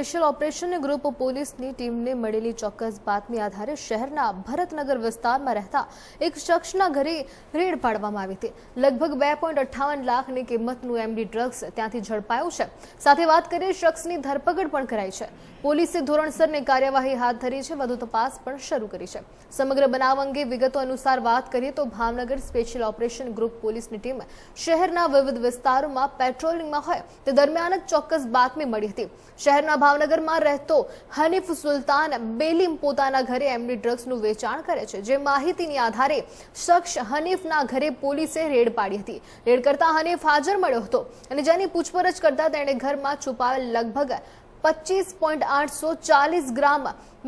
Special operation group પોલીસની ટીમને મળેલી ચોક્કસ બાતમી આધારે શહેરના ભરતનગર વિસ્તારમાં રહેતા એક શખ્સના ઘરે રેડ પાડવામાં આવી હતી. લગભગ બે લાખની કિંમતનું એમડી ડ્રગ્સ ત્યાંથી ઝડપાયું છે. સાથે વાત કરીએ, શખ્સની ધરપકડ પણ કરાઈ છે. પોલીસે ધોરણસરની કાર્યવાહી હાથ ધરી છે. વધુ તપાસ પણ શરૂ કરી છે. સમગ્ર બનાવ અંગે વિગતો અનુસાર વાત કરીએ તો ભાવનગર સ્પેશિયલ ઓપરેશન ગ્રુપ પોલીસની ટીમ શહેરના વિવિધ વિસ્તારોમાં પેટ્રોલિંગમાં હોય તે દરમિયાન જ ચોક્કસ બાતમી મળી હતી. શહેરના ભાવનગરમાં રહેતો હનીફ સુલતાન બેલીમ પોતાના ઘરે એમડી ડ્રગ્સનું વેચાણ કરે છે, જે માહિતીની આધારે શખ્સ હનીફના ઘરે પોલીસે રેડ પાડી હતી. રેડ કરતા હનીફ હાજર મળ્યો હતો અને જેની પૂછપરછ કરતા તેણે ઘરમાં છુપાવેલ લગભગ પચીસ પોઈન્ટ આઠસો ચાલીસ ગ્રામ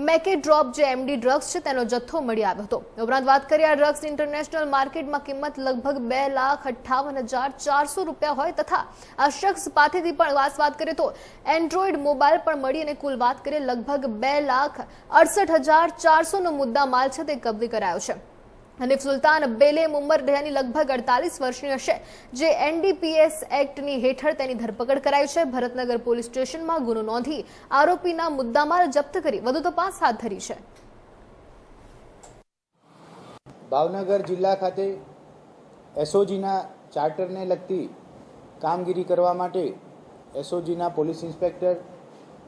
મેકે ડ્રોપ જે એમડી ડ્રગ્સ છે, તેનો જથ્થો મળી આવ્યો હતો. ઉપરાંત વાત કરીએ આ ડ્રગ્સ ઇન્ટરનેશનલ માર્કેટમાં કિંમત લગભગ બે લાખ અઠ્ઠાવન હજાર ચારસો રૂપિયા હોય તથા આ શખ્સ પાસેથી પણ વાત વાત કરીએ તો એન્ડ્રોઈડ મોબાઈલ પણ મળી અને કુલ વાત કરીએ લગભગ બે લાખ અડસઠ હજાર ચારસોનો મુદ્દા માલ છે, તે કબજે કરાયો છે. હનીફ સુલતાન અબ્બેલે ઉંમર તેની લગભગ અડતાલીસ વર્ષની હશે. જે એનડીપીએસ એક્ટની હેઠળ તેની ધરપકડ કરાઈ છે. ભરતનગર પોલીસ સ્ટેશનમાં ગુનો નોંધી આરોપીના મુદ્દામાલ જપ્ત કરી વધુ તપાસ હાથ ધરી છે. ભાવનગર જિલ્લા ખાતે એસઓજીના ચાર્ટરને લગતી કામગીરી કરવા માટે એસઓજીના police inspector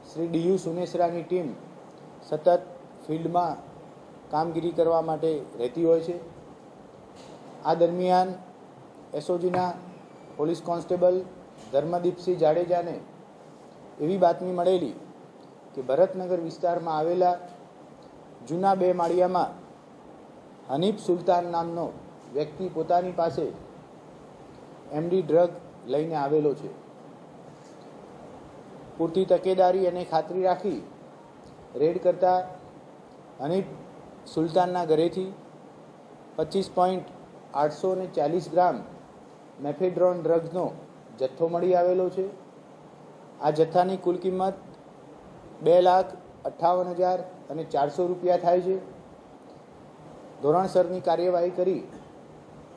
Shri D U સુનેસરાની team સતત ફિલ્ડમાં કામગીરી કરવા માટે રહેતી હોય છે. આ દરમિયાન એસઓજીના પોલીસ કોન્સ્ટેબલ ધર્મદીપસિંહ જાડેજાને એવી બાતમી મળેલી કે ભરતનગર વિસ્તારમાં આવેલા જૂના બે માળિયામાં હનીફ સુલતાન નામનો વ્યક્તિ પોતાની પાસે એમડી ડ્રગ લઈને આવેલો છે. પૂરતી તકેદારી અને ખાતરી રાખી રેડ કરતા હનીફ સુલતાનના ઘરેથી પચીસ પોઈન્ટ આઠસો ને ચાલીસ ગ્રામ મેફેડ્રોન ડ્રગ્સનો જથ્થો મળી આવેલો છે. આ જથ્થાની કુલ કિંમત બે લાખ અઠ્ઠાવન હજાર અને ચારસો રૂપિયા થાય છે. ધોરણસરની કાર્યવાહી કરી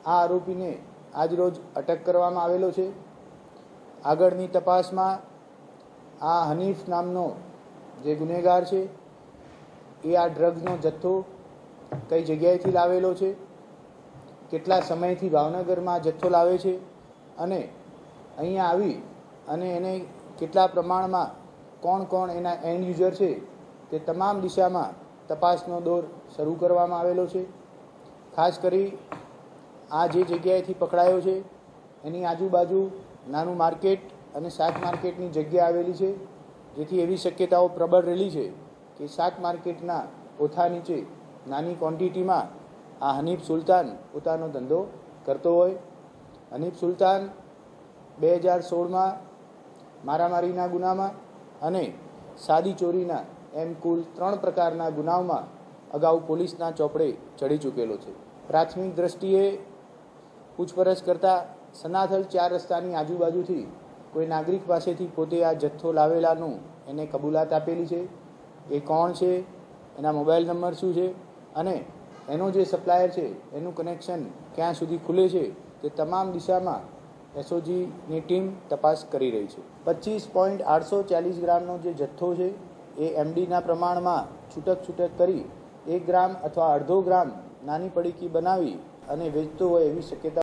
આ આરોપીને આજરોજ અટક કરવામાં આવેલો છે. આગળની તપાસમાં આ હનીફ નામનો જે ગુનેગાર છે, એ આ ડ્રગ્સનો જથ્થો કઈ જગ્યાએથી લાવેલો છે? કેટલા સમયથી ભાવનગરમાં જથ્થો લાવે છે? અને અહીંયા આવી અને એને કેટલા પ્રમાણમાં કોણ કોણ એના એન્ડ યુઝર છે તે તમામ દિશામાં તપાસનો દોર શરૂ કરવામાં આવેલો છે. ખાસ કરી આ જે જગ્યાએથી પકડાયો છે, એની આજુબાજુ નાનું માર્કેટ અને શાક માર્કેટની જગ્યા આવેલી છે, જેથી એવી શક્યતાઓ પ્રબળ રહેલી છે કે શાક માર્કેટના ઓથા નીચે નાની ક્વોન્ટિટીમાં આ હનીફ સુલતાન પોતાનો ધંધો કરતો હોય. હનીફ સુલતાન બે હજાર સોળમાં મારામારીના ગુનામાં અને સાદી ચોરીના એમ કુલ ત્રણ પ્રકારના ગુનાઓમાં અગાઉ પોલીસના ચોપડે ચડી ચૂકેલો છે. પ્રાથમિક દ્રષ્ટિએ પૂછપરછ કરતા સનાથલ ચાર રસ્તાની આજુબાજુથી કોઈ નાગરિક પાસેથી પોતે આ જથ્થો લાવેલાનું એને કબૂલાત આપેલી છે. એ કોણ છે? એના મોબાઈલ નંબર શું છે? અને એનો જે સપ્લાયર છે, એનું કનેક્શન ક્યાં સુધી ખુલે છે, તે તમામ દિશામાં એસઓજીની ટીમ તપાસ કરી રહી છે. પચીસ પોઈન્ટ આઠસો ચાલીસ ગ્રામનો જે જથ્થો છે, એ એમડીના પ્રમાણમાં છૂટક છૂટક કરી એક ગ્રામ અથવા અડધો ગ્રામ નાની પડીકી બનાવી અને વેચતો હોય એવી શક્યતા